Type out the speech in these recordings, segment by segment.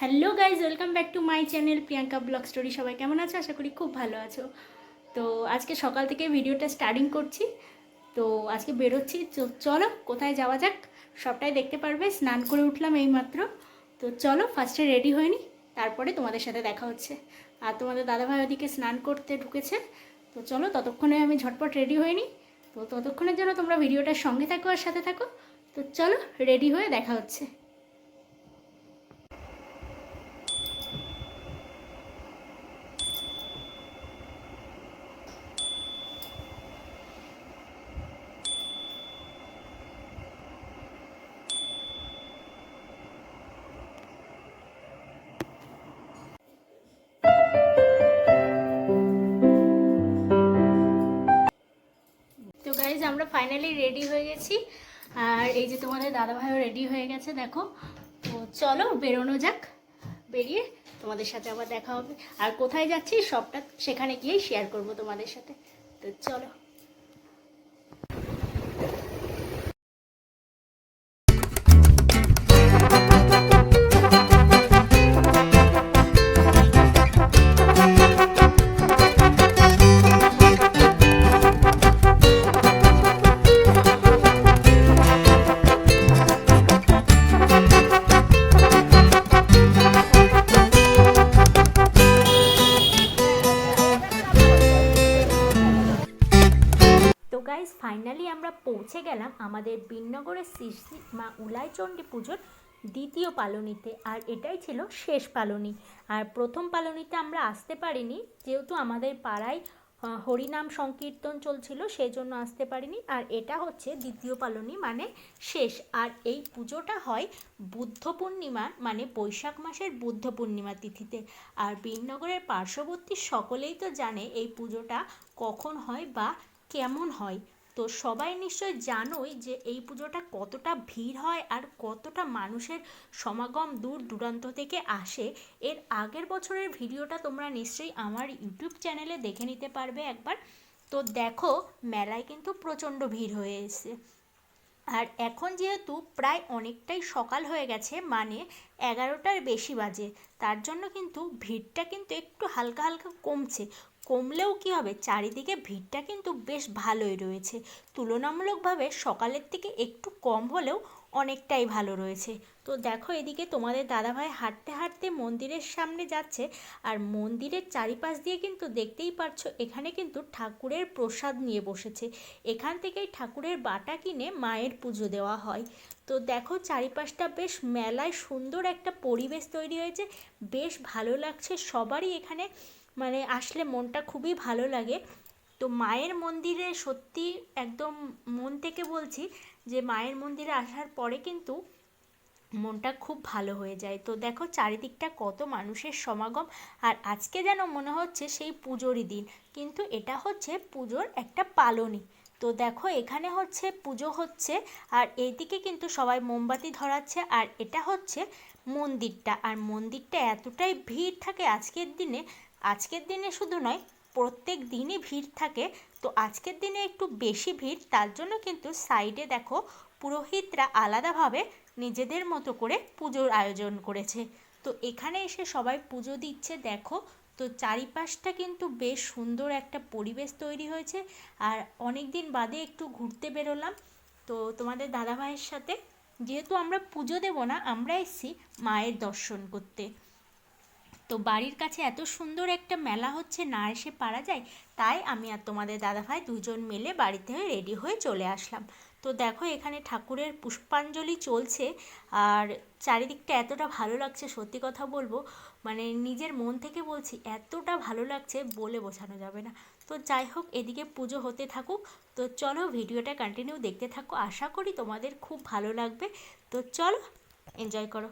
Hello guys, welcome back to my channel Priyanka blog story. সবাই কেমন আছো? আশা করি খুব ভালো আছো। তো আজকে সকাল থেকে ভিডিওটা স্টার্টিং করছি। তো আজকে বেরোচ্ছি। চলো, কোথায় যাওয়া যাক? সবটাই দেখতে পারবে। স্নান করে উঠলাম এইমাত্র। তো চলো ফার্স্টে রেডি হয়নি তারপরে তোমাদের সাথে দেখা হচ্ছে। আর তোমাদের দাদাভাই ওদিকে স্নান করতে ঢুকেছে। তো চলো, ততক্ষণে আমি ঝটপট রেডি হয়নি তো ততক্ষণের জন্য তোমরা ভিডিওটার সঙ্গে থাকো আর সাথে থাকো। তো চলো রেডি হয়ে দেখা হচ্ছে। ফাইনালি রেডি হয়ে গেছি। আর এই যে তোমাদের দাদাভাইও রেডি হয়ে গেছে, দেখো। তো চলো বেরোনো যাক, বেরিয়ে তোমাদের সাথে আবার দেখা হবে। আর কোথায় যাচ্ছি, সবটা সেখানে গিয়েই শেয়ার করব তোমাদের সাথে। তো চলো। গেলাম আমাদের বিনগরের শ্রী মা উলাইচণ্ডী পুজোর দ্বিতীয় পালনিতে। আর এটাই ছিল শেষ পালনি। আর প্রথম পালনিতে আমরা আসতে পারিনি, যেহেতু আমাদের পাড়ায় হরিনাম সংকীর্তন চলছিল সেই জন্য আসতে পারিনি। আর এটা হচ্ছে দ্বিতীয় পালনি মানে শেষ। আর এই পুজোটা হয় বুদ্ধ পূর্ণিমা মানে বৈশাখ মাসের বুদ্ধ পূর্ণিমা তিথিতে। আর বীরনগরের পার্শ্ববর্তী সকলেই তো জানে এই পুজোটা কখন হয় বা কেমন হয়। তো সবাই নিশ্চয় জানোই যে এই পুজোটা কতটা ভিড় হয় আর কতটা মানুষের সমাগম দূর দূরান্ত থেকে আসে। এর আগের বছরের ভিডিওটা তোমরা নিশ্চয়ই আমার ইউটিউব চ্যানেলে দেখে নিতে পারবে একবার। তো দেখো, মেলায় কিন্তু প্রচণ্ড ভিড় হয়ে এসেছে। আর এখন যেহেতু প্রায় অনেকটাই সকাল হয়ে গেছে মানে এগারোটার বেশি বাজে, তার জন্য কিন্তু ভিড়টা কিন্তু একটু হালকা হালকা কমছে। কমলেও কী হবে? চারিদিকে ভিড়টা কিন্তু বেশ ভালোই রয়েছে। তুলনামূলকভাবে সকালের থেকে একটু কম হলেও অনেকটাই ভালো রয়েছে। তো দেখো এদিকে তোমাদের দাদাভাই হাঁটতে হাঁটতে মন্দিরের সামনে যাচ্ছে আর মন্দিরের চারিপাশ দিয়ে কিন্তু দেখতেই পারছ এখানে কিন্তু ঠাকুরের প্রসাদ নিয়ে বসেছে। এখান থেকেই ঠাকুরের বাটা কিনে মায়ের পুজো দেওয়া হয়। তো দেখো চারিপাশটা বেশ মেলায় সুন্দর একটা পরিবেশ তৈরি হয়েছে। বেশ ভালো লাগছে সবারই এখানে। মানে আসলে মনটা খুবই ভালো লাগে। তো মায়ের মন্দিরে সত্যি একদম মন থেকে বলছি যে মায়ের মন্দিরে আসার পরে কিন্তু মনটা খুব ভালো হয়ে যায়। তো দেখো চারিদিকটা কত মানুষের সমাগম। আর আজকে যেন মনে হচ্ছে সেই পুজোরই দিন। কিন্তু এটা হচ্ছে পুজোর একটা পালনি তো দেখো এখানে হচ্ছে পুজো হচ্ছে আর এইদিকে কিন্তু সবাই মোমবাতি ধরাচ্ছে আর এটা হচ্ছে মন্দিরটা। আর মন্দিরটা এতটাই ভিড় থাকে আজকের দিনে। আজকের দিনে শুধু নয়, প্রত্যেক দিনই ভিড় থাকে। তো আজকের দিনে একটু বেশি ভিড়, তার জন্য কিন্তু সাইডে দেখো পুরোহিতরা আলাদাভাবে নিজেদের মতো করে পুজোর আয়োজন করেছে। তো এখানে এসে সবাই পুজো দিচ্ছে, দেখো। তো চারিপাশটা কিন্তু বেশ সুন্দর একটা পরিবেশ তৈরি হয়েছে। আর অনেক দিন বাদে একটু ঘুরতে বেরোলাম। তো তোমাদের দাদাভাইয়ের সাথে, যেহেতু আমরা পুজো দেবো না, আমরা এসেছি মায়ের দর্শন করতে। তো বাড়ির কাছে এত সুন্দর একটা মেলা হচ্ছে, না এসে পারা যায়, তাই আমি আর তোমাদের দাদাভাই দুজন মিলে বাড়িতে রেডি হয়ে চলে আসলাম। তো দেখো এখানে ঠাকুরের পুষ্পাঞ্জলি চলছে আর চারিদিকটা এতটা ভালো লাগছে, সত্যি কথা বলব। মানে নিজের মন থেকে বলছি, এতটা ভালো লাগছে বলে বোঝানো যাবে না। তো যাই হোক, এদিকে পুজো হতে থাকুক। তো চলো ভিডিওটা কন্টিনিউ দেখতে থাকো। আশা করি তোমাদের খুব ভালো লাগবে। তো চলো এনজয় করো।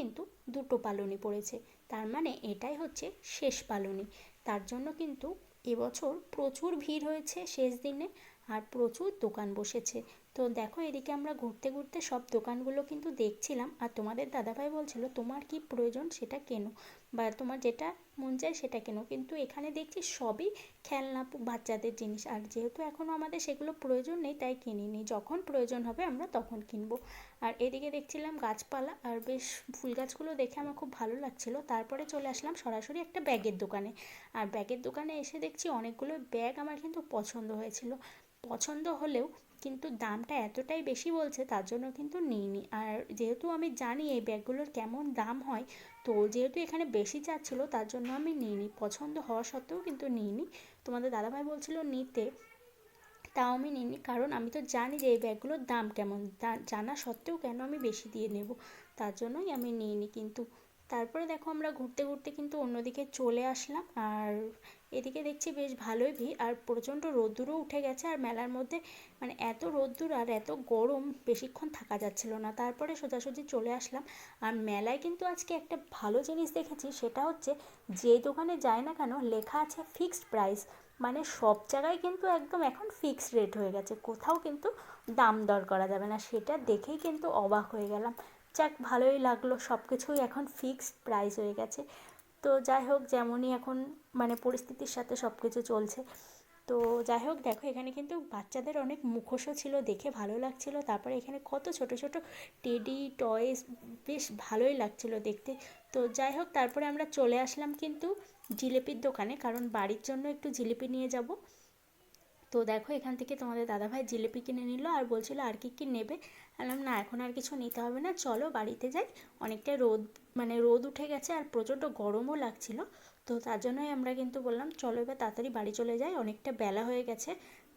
কিন্তু দুটো পালনই পড়েছে। তার মানে এটাই হচ্ছে শেষ পালনই। তার জন্য কিন্তু এবছর প্রচুর ভিড় হয়েছে শেষ দিনে আর প্রচুর দোকান বসেছে। তো দেখো এদিকে আমরা ঘুরতে ঘুরতে সব দোকানগুলো কিন্তু দেখছিলাম। আর তোমাদের দাদাভাই বলছিল, তোমার কি প্রয়োজন সেটা কেনো? বা তোমার যেটা মন চায় সেটা কেনো। কিন্তু এখানে দেখছি সবই খেলনা বাচ্চাদের জিনিস। আর যেহেতু এখনও আমাদের সেগুলো প্রয়োজন নেই, তাই কিনিনি যখন প্রয়োজন হবে আমরা তখন কিনবো। আর এদিকে দেখছিলাম গাছপালা, আর বেশ ফুল গাছগুলো দেখে আমার খুব ভালো লাগছিল। তারপরে চলে আসলাম সরাসরি একটা ব্যাগের দোকানে। আর ব্যাগের দোকানে এসে দেখছি অনেকগুলো ব্যাগ আমার কিন্তু পছন্দ হয়েছিল। পছন্দ হলেও কিন্তু দামটা এতটাই বেশি বলছে তার জন্য কিন্তু নিইনি। আর যেহেতু আমি জানি এই ব্যাগগুলোর কেমন দাম হয়, তো যেহেতু এখানে বেশি চাচ্ছিলো তার জন্য আমি নিইনি। পছন্দ হওয়া সত্ত্বেও কিন্তু নিইনি। তোমাদের দাদাভাই বলছিল নিতে, তাও আমি নিইনি। কারণ আমি তো জানি যে এই ব্যাগগুলোর দাম কেমন। জানা সত্ত্বেও কেন আমি বেশি দিয়ে নেব? তার জন্যই আমি নিইনি। কিন্তু তারপরে দেখো আমরা ঘুরতে ঘুরতে কিন্তু অন্যদিকে চলে আসলাম। আর এদিকে দেখছি বেশ ভালোই ভিড়, আর প্রচণ্ড রোদ্দুরও উঠে গেছে, আর মেলার মধ্যে মানে এত রোদ্দুর আর এত গরম বেশিক্ষণ থাকা যাচ্ছিল না। তারপরে সোজাসুজি চলে আসলাম, আর মেলায় কিন্তু আজকে একটা ভালো জিনিস দেখেছি, সেটা হচ্ছে যে দোকানে যায় না কেন লেখা আছে ফিক্সড প্রাইস মানে সব জায়গায় কিন্তু একদম এখন ফিক্সড রেট হয়ে গেছে, কোথাও কিন্তু দাম দর করা যাবে না, সেটা দেখেই কিন্তু অবাক হয়ে গেলাম। যাক, ভালোই লাগল সব কিছুই এখন ফিক্সড প্রাইস হয়ে গেছে। তো যাই হোক, যেমনই এখন মানে পরিস্থিতির সাথে সব কিছু চলছে। তো যাই হোক, দেখো এখানে কিন্তু বাচ্চাদের অনেক মুখোশও ছিল, দেখে ভালো লাগছিল। তারপরে এখানে কত ছোট ছোট টেডি টয়েস বেশ ভালোই লাগছিল দেখতে। তো যাই হোক, তারপরে আমরা চলে আসলাম কিন্তু জিলিপির দোকানে, কারণ বাড়ির জন্য একটু জিলিপি নিয়ে যাব। তো দেখো এখান থেকে তোমাদের দাদাভাই জিলিপি কিনে নিল আর বলছিল আর কি কি নেবে? বললাম না এখন আর কিছু নিতে হবে না চলো বাড়িতে যাই। অনেকটা রোদ মানে রোদ উঠে গেছে আর প্রচণ্ড গরমও লাগছিল। তো তার জন্যই আমরা কিন্তু বললাম চলো এবার তাড়াতাড়ি বাড়ি চলে যাই। অনেকটা বেলা হয়ে গেছে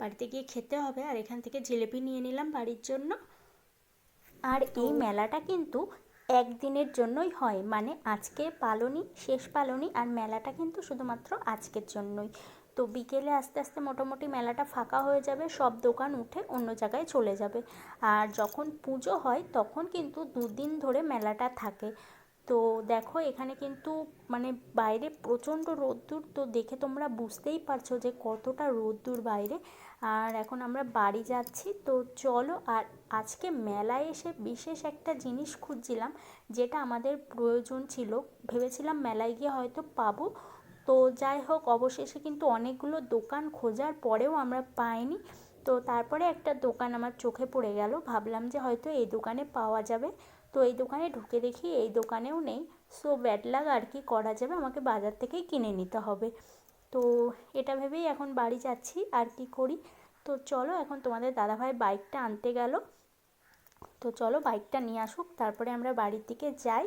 বাড়িতে গিয়ে খেতে হবে আর এখান থেকে জিলিপি নিয়ে নিলাম বাড়ির জন্য। আর এই মেলাটা কিন্তু একদিনের জন্যই হয় মানে আজকে পালনি শেষ পালনি আর মেলাটা কিন্তু শুধুমাত্র আজকের জন্যই। তো বিকেলে আস্তে আস্তে মোটামুটি মেলাটা ফাঁকা হয়ে যাবে, সব দোকান উঠে অন্য জায়গায় চলে যাবে। আর যখন পুজো হয় তখন কিন্তু দুদিন ধরে মেলাটা থাকে। তো দেখো এখানে কিন্তু মানে বাইরে প্রচণ্ড রোদ্দুর, তো দেখে তোমরা বুঝতেই পারছ যে কতটা রোদ্দুর বাইরে। আর এখন আমরা বাড়ি যাচ্ছি, তো চলো আর আজকে মেলায় এসে বিশেষ একটা জিনিস খুঁজছিলাম, যেটা আমাদের প্রয়োজন ছিল। ভেবেছিলাম মেলায় গিয়ে হয়তো পাবো। তো যাই হোক, অবশেষে কিন্তু অনেকগুলো দোকান খোঁজার পরেও আমরা পাইনি। তো তারপরে একটা দোকান আমার চোখে পড়ে গেল। ভাবলাম যে হয়তো এই দোকানে পাওয়া যাবে। তো এই দোকানে ঢুকে দেখি এই দোকানেও নেই। সো ব্যাড লাগ আর কি করা যাবে? আমাকে বাজার থেকেই কিনে নিতে হবে। তো এটা ভেবেই এখন বাড়ি যাচ্ছি। আর কি করি? তো চলো, এখন তোমাদের দাদাভাই বাইকটা আনতে গেল। তো চলো বাইকটা নিয়ে আসুক। তারপরে আমরা বাড়ির দিকে যাই।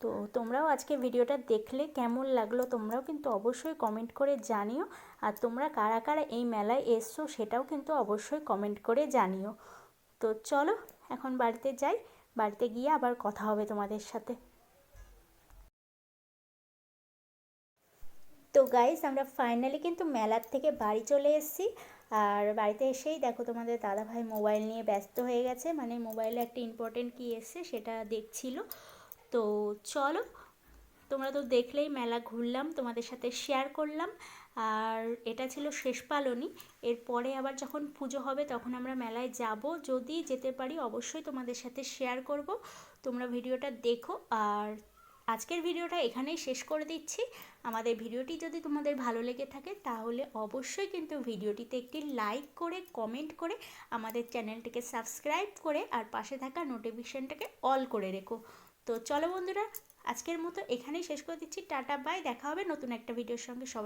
তো তোমরাও আজকে ভিডিওটা দেখলে কেমন লাগল তোমরাও কিন্তু অবশ্যই কমেন্ট করে জানিও। আর তোমরা কারা কারা এই মেলায় এসছো সেটাও কিন্তু অবশ্যই কমেন্ট করে জানিও। তো চলো, এখন বাড়িতে যাই, বাড়িতে গিয়ে আবার কথা হবে তোমাদের সাথে। তো গাইজ আমরা ফাইনালি কিন্তু মেলার থেকে বাড়ি চলে এসেছি। আর বাড়িতে এসেই দেখো তোমাদের দাদাভাই মোবাইল নিয়ে ব্যস্ত হয়ে গেছে। মানে মোবাইলে একটা ইম্পর্টেন্ট কী এসছে, সেটা দেখছিল। তো চলো, তোমরা তো দেখলেই মেলা ঘুরলাম, তোমাদের সাথে শেয়ার করলাম। আর এটা ছিল শেষ পালনি এরপরে আবার যখন পুজো হবে তখন আমরা মেলায় যাব। যদি যেতে পারি অবশ্যই তোমাদের সাথে শেয়ার করব। তোমরা ভিডিওটা দেখো। আর আজকের ভিডিওটা এখানেই শেষ করে দিচ্ছি। আমাদের ভিডিওটি যদি তোমাদের ভালো লেগে থাকে তাহলে অবশ্যই কিন্তু ভিডিওটিতে একটি লাইক করে কমেন্ট করে আমাদের চ্যানেলটিকে সাবস্ক্রাইব করে আর পাশে থাকা নোটিফিকেশনটাকে অল করে রেখো। তো চলো বন্ধুরা, আজকের মতো এখানেই শেষ করে দিচ্ছি। টাটা বাই দেখা হবে নতুন একটা ভিডিওর সঙ্গে। সবাই